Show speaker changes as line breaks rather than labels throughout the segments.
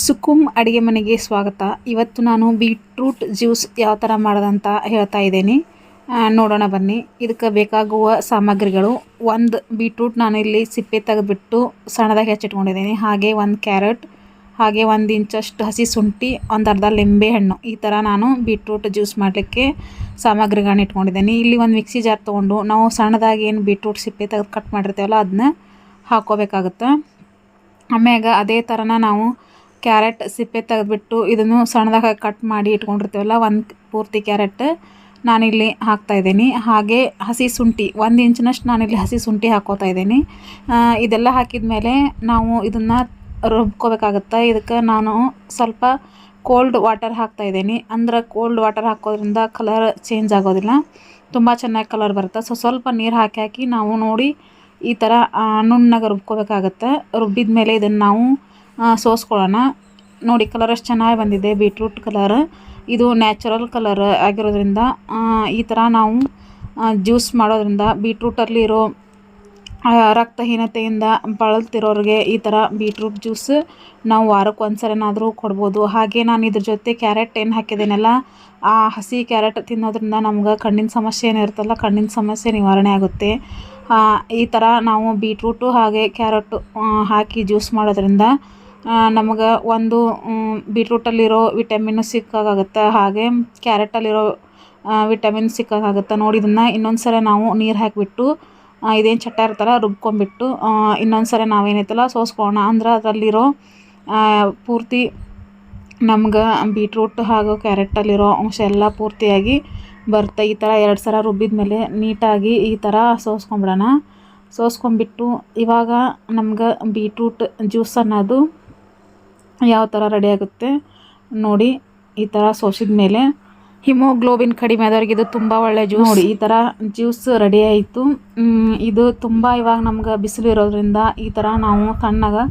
ಸುಕುಮ್ ಅಡುಗೆ ಮನೆಗೆ ಸ್ವಾಗತ. ಇವತ್ತು ನಾನು ಬೀಟ್ರೂಟ್ ಜ್ಯೂಸ್ ಯಾವ ಥರ ಮಾಡೋದಂತ ಹೇಳ್ತಾ ಇದ್ದೀನಿ. ನೋಡೋಣ ಬನ್ನಿ. ಇದಕ್ಕೆ ಬೇಕಾಗುವ ಸಾಮಗ್ರಿಗಳು. ಒಂದು ಬೀಟ್ರೂಟ್ ನಾನು ಇಲ್ಲಿ ಸಿಪ್ಪೆ ತೆಗೆದುಬಿಟ್ಟು ಸಣ್ಣದಾಗಿ ಹೆಚ್ಚಿಟ್ಕೊಂಡಿದ್ದೀನಿ. ಹಾಗೆ ಒಂದು ಕ್ಯಾರೆಟ್, ಹಾಗೆ ಒಂದು ಇಂಚಷ್ಟು ಹಸಿ ಶುಂಠಿ, ಒಂದು ಅರ್ಧ ಲಿಂಬೆ ಹಣ್ಣು. ಈ ಥರ ನಾನು ಬೀಟ್ರೂಟ್ ಜ್ಯೂಸ್ ಮಾಡಲಿಕ್ಕೆ ಸಾಮಗ್ರಿಗಳನ್ನ ಇಟ್ಕೊಂಡಿದ್ದೀನಿ. ಇಲ್ಲಿ ಒಂದು ಮಿಕ್ಸಿ ಜಾರ್ ತೊಗೊಂಡು ನಾವು ಸಣ್ಣದಾಗಿ ಏನು ಬೀಟ್ರೂಟ್ ಸಿಪ್ಪೆ ತೆಗೆದು ಕಟ್ ಮಾಡಿರ್ತೇವಲ್ಲ, ಅದನ್ನ ಹಾಕೋಬೇಕಾಗುತ್ತೆ. ಆಮ್ಯಾಗ ಅದೇ ಥರನ ನಾವು ಕ್ಯಾರೆಟ್ ಸಿಪ್ಪೆ ತೆಗೆದ್ಬಿಟ್ಟು ಇದನ್ನು ಸಣ್ಣದಾಗಿ ಕಟ್ ಮಾಡಿ ಇಟ್ಕೊಂಡಿರ್ತೀವಲ್ಲ, ಒಂದು ಪೂರ್ತಿ ಕ್ಯಾರೆಟ್ ನಾನಿಲ್ಲಿ ಹಾಕ್ತಾ ಇದ್ದೀನಿ. ಹಾಗೆ ಹಸಿ ಶುಂಠಿ, ಒಂದು ಇಂಚಿನಷ್ಟು ನಾನಿಲ್ಲಿ ಹಸಿ ಶುಂಠಿ ಹಾಕೋತಾ ಇದ್ದೀನಿ. ಇದೆಲ್ಲ ಹಾಕಿದ ಮೇಲೆ ನಾವು ಇದನ್ನು ರುಬ್ಕೋಬೇಕಾಗತ್ತೆ. ಇದಕ್ಕೆ ನಾನು ಸ್ವಲ್ಪ ಕೋಲ್ಡ್ ವಾಟರ್ ಹಾಕ್ತಾ ಇದ್ದೀನಿ. ಅಂದ್ರೆ ಕೋಲ್ಡ್ ವಾಟರ್ ಹಾಕೋದ್ರಿಂದ ಕಲರ್ ಚೇಂಜ್ ಆಗೋದಿಲ್ಲ. ತುಂಬ ಚೆನ್ನಾಗಿ ಕಲರ್ ಬರುತ್ತೆ. ಸೊ ಸ್ವಲ್ಪ ನೀರು ಹಾಕಿ ಹಾಕಿ ನಾವು ನೋಡಿ ಈ ಥರ ನುಣ್ಣಗೆ ರುಬ್ಕೋಬೇಕಾಗತ್ತೆ. ರುಬ್ಬಿದ ಮೇಲೆ ಇದನ್ನು ನಾವು ಸೋಸ್ಕೊಳ್ಳೋಣ. ನೋಡಿ ಕಲರ್ ಎಷ್ಟು ಚೆನ್ನಾಗಿ ಬಂದಿದೆ ಬೀಟ್ರೂಟ್ ಕಲರ್ ಇದು ನ್ಯಾಚುರಲ್ ಕಲರ್ ಆಗಿರೋದ್ರಿಂದ ಈ ಥರ ನಾವು ಜ್ಯೂಸ್ ಮಾಡೋದ್ರಿಂದ ಬೀಟ್ರೂಟಲ್ಲಿರೋ ರಕ್ತಹೀನತೆಯಿಂದ ಬಳಲ್ತಿರೋರಿಗೆ ಈ ಥರ ಬೀಟ್ರೂಟ್ ಜ್ಯೂಸ್ ನಾವು ವಾರಕ್ಕೆ ಒಂದು ಸರಿನಾದರೂ ಕೊಡ್ಬೋದು. ಹಾಗೆ ನಾನು ಇದ್ರ ಜೊತೆ ಕ್ಯಾರೆಟ್ ಏನು ಹಾಕಿದ್ದೀನಲ್ಲ, ಆ ಹಸಿ ಕ್ಯಾರೆಟ್ ತಿನ್ನೋದ್ರಿಂದ ನಮ್ಗೆ ಕಣ್ಣಿನ ಸಮಸ್ಯೆ ಏನಿರುತ್ತಲ್ಲ ಕಣ್ಣಿನ ಸಮಸ್ಯೆ ನಿವಾರಣೆ ಆಗುತ್ತೆ. ಈ ಥರ ನಾವು ಬೀಟ್ರೂಟು ಹಾಗೆ ಕ್ಯಾರೆಟು ಹಾಕಿ ಜ್ಯೂಸ್ ಮಾಡೋದ್ರಿಂದ ನಮಗೆ ಒಂದು ಬೀಟ್ರೂಟಲ್ಲಿರೋ ವಿಟಮಿನ್ ಸಿಕ್ಕಾಗುತ್ತೆ, ಹಾಗೆ ಕ್ಯಾರೆಟಲ್ಲಿರೋ ವಿಟಮಿನ್ ಸಿಕ್ಕಾಗುತ್ತೆ. ನೋಡಿ, ಇದನ್ನು ಇನ್ನೊಂದು ಸಲ ನಾವು ನೀರು ಹಾಕಿಬಿಟ್ಟು ಇದೇನು ಚಟ್ಟ ಇರ್ತಲ್ಲ ರುಬ್ಕೊಂಡ್ಬಿಟ್ಟು ಇನ್ನೊಂದು ಸಲ ನಾವೇನೈತಲ್ಲ ಸೋಸ್ಕೋಣ ಅಂದ್ರೆ ಅದರಲ್ಲಿರೋ ಪೂರ್ತಿ ನಮ್ಗೆ ಬೀಟ್ರೂಟ್ ಹಾಗೂ ಕ್ಯಾರೆಟಲ್ಲಿರೋ ಅಂಶ ಎಲ್ಲ ಪೂರ್ತಿಯಾಗಿ ಬರುತ್ತೆ ಈ ಥರ ಎರಡು ಸಲ ರುಬ್ಬಿದ ಮೇಲೆ ನೀಟಾಗಿ ಈ ಥರ ಸೋಸ್ಕೊಂಬಿಡೋಣ ಸೋಸ್ಕೊಂಡ್ಬಿಟ್ಟು ಇವಾಗ ನಮ್ಗೆ ಬೀಟ್ರೂಟ್ ಜ್ಯೂಸ್ ಅನ್ನೋದು ಯಾವ ಥರ ರೆಡಿ ಆಗುತ್ತೆ ನೋಡಿ ಈ ಥರ ಸೋಸಿದ ಮೇಲೆ. ಹಿಮೋಗ್ಲೋಬಿನ್ ಕಡಿಮೆ ಆದವ್ರಿಗೆ ಇದು ತುಂಬ ಒಳ್ಳೆ ಜ್ಯೂಸ್ ನೋಡಿ, ಈ ಥರ ಜ್ಯೂಸ್ ರೆಡಿ ಆಯಿತು. ಇದು ತುಂಬ ಇವಾಗ ನಮ್ಗೆ ಬಿಸಿಲು ಇರೋದ್ರಿಂದ ಈ ಥರ ನಾವು ತಣ್ಣಗೆ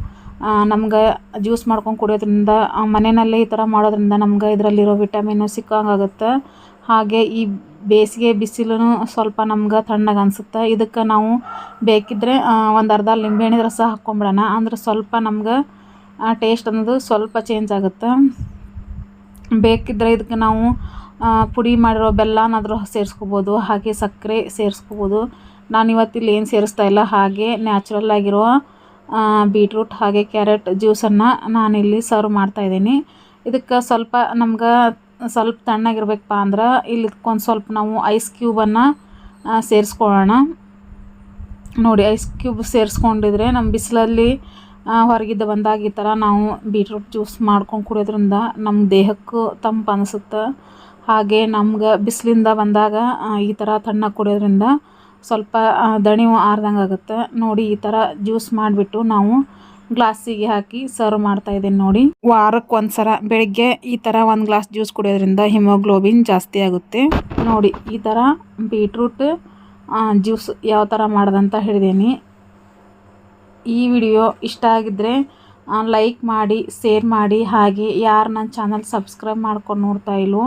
ನಮ್ಗೆ ಜ್ಯೂಸ್ ಮಾಡ್ಕೊಂಡು ಕುಡಿಯೋದ್ರಿಂದ ಮನೆಯಲ್ಲೇ ಈ ಥರ ಮಾಡೋದ್ರಿಂದ ನಮ್ಗೆ ಇದರಲ್ಲಿರೋ ವಿಟಮಿನು ಸಿಕ್ಕಂಗಾಗುತ್ತೆ. ಹಾಗೆ ಈ ಬೇಸಿಗೆ ಬಿಸಿಲು ಸ್ವಲ್ಪ ನಮ್ಗೆ ತಣ್ಣಗೆ ಅನಿಸುತ್ತೆ. ಇದಕ್ಕೆ ನಾವು ಬೇಕಿದ್ದರೆ ಒಂದು ಅರ್ಧ ಲಿಂಬೆಹಣ್ಣಿನ ರಸ ಹಾಕ್ಕೊಂಬಿಡೋಣ ಅಂದ್ರೆ ಸ್ವಲ್ಪ ನಮ್ಗೆ ಟೇಸ್ಟ್ ಅನ್ನೋದು ಸ್ವಲ್ಪ ಚೇಂಜ್ ಆಗುತ್ತೆ? ಬೇಕಿದ್ದರೆ ಇದಕ್ಕೆ ನಾವು ಆ, ಪುಡಿ ಮಾಡಿರೋ ಬೆಲ್ಲನಾದರೂ ಸೇರಿಸ್ಕೋಬೋದು ಹಾಗೆ ಸಕ್ಕರೆ ಸೇರಿಸ್ಕೋಬೋದು. ನಾನು ಇವತ್ತಿಲ್ಲಿ ಏನು ಸೇರಿಸ್ತಾ ಇಲ್ಲ ಹಾಗೆ ನ್ಯಾಚುರಲ್ ಆಗಿರೋ ಆ, ಬೀಟ್ರೂಟ್ ಹಾಗೆ ಕ್ಯಾರೆಟ್ ಜ್ಯೂಸನ್ನು ನಾನಿಲ್ಲಿ ಸರ್ವ್ ಮಾಡ್ತಾಯಿದ್ದೀನಿ ಇದಕ್ಕೆ ಸ್ವಲ್ಪ ನಮ್ಗೆ ಸ್ವಲ್ಪ ತಣ್ಣಗಿರ್ಬೇಕಪ್ಪ ಅಂದ್ರೆ ಇಲ್ಲಿ ಒಂದು ಸ್ವಲ್ಪ ನಾವು ಐಸ್ ಕ್ಯೂಬನ್ನು ಸೇರಿಸ್ಕೊಳ್ಳೋಣ. ನೋಡಿ ಐಸ್ ಕ್ಯೂಬ್ ಸೇರಿಸ್ಕೊಂಡಿದ್ರೆ ನಮ್ಮ ಬಿಸಿಲಲ್ಲಿ ಹೊರಗಿದ್ದ ಬಂದಾಗ ಈ ಥರ ನಾವು ಬೀಟ್ರೂಟ್ ಜ್ಯೂಸ್ ಮಾಡ್ಕೊಂಡು ಕುಡಿಯೋದ್ರಿಂದ ನಮ್ಮ ದೇಹಕ್ಕೂ ತಂಪು ಅನಿಸುತ್ತೆ. ಹಾಗೆ ನಮ್ಗೆ ಬಿಸಿಲಿಂದ ಬಂದಾಗ ಈ ಥರ ತಣ್ಣಗೆ ಕುಡಿಯೋದ್ರಿಂದ ಸ್ವಲ್ಪ ದಣಿವು ಆರ್ದಂಗೆ ಆಗುತ್ತೆ. ನೋಡಿ ಈ ಥರ ಜ್ಯೂಸ್ ಮಾಡಿಬಿಟ್ಟು ನಾವು ಗ್ಲಾಸಿಗೆ ಹಾಕಿ ಸರ್ವ್ ಮಾಡ್ತಾ ಇದ್ದೀನಿ ನೋಡಿ. ವಾರಕ್ಕೆ ಒಂದು ಸಲ ಬೆಳಿಗ್ಗೆ ಈ ಥರ ಒಂದು ಗ್ಲಾಸ್ ಜ್ಯೂಸ್ ಕುಡಿಯೋದ್ರಿಂದ ಹಿಮೋಗ್ಲೋಬಿನ್ ಜಾಸ್ತಿ ಆಗುತ್ತೆ. ನೋಡಿ ಈ ಥರ ಬೀಟ್ರೂಟ್ ಜ್ಯೂಸ್ ಯಾವ ಥರ ಮಾಡ್ದಂತ ಹೇಳಿದ್ದೀನಿ ಈ ವಿಡಿಯೋ ಇಷ್ಟ ಆಗಿದ್ದರೆ ಲೈಕ್ ಮಾಡಿ ಶೇರ್ ಮಾಡಿ, ಹಾಗೆ ಯಾರು ನನ್ನ ಚಾನಲ್ ಸಬ್ಸ್ಕ್ರೈಬ್ ಮಾಡ್ಕೊಂಡು ನೋಡ್ತಾ ಇಲ್ಲೋ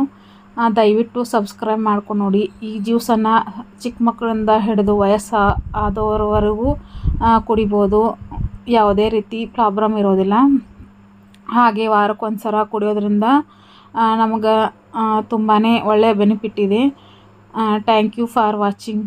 ದಯವಿಟ್ಟು ಸಬ್ಸ್ಕ್ರೈಬ್ ಮಾಡ್ಕೊಂಡು ನೋಡಿ. ಈ ಜ್ಯೂಸನ್ನು ಚಿಕ್ಕ ಮಕ್ಕಳಿಂದ ಹಿಡಿದು ವಯಸ್ಸು ಆದವರವರೆಗೂ ಕುಡಿಬೋದು. ಯಾವುದೇ ರೀತಿ ಪ್ರಾಬ್ಲಮ್ ಇರೋದಿಲ್ಲ. ಹಾಗೆ ವಾರಕ್ಕೊಂದು ಸಲ ಕುಡಿಯೋದ್ರಿಂದ ನಮಗೆ ತುಂಬಾ ಒಳ್ಳೆಯ ಬೆನಿಫಿಟ್ ಇದೆ. Thank you for watching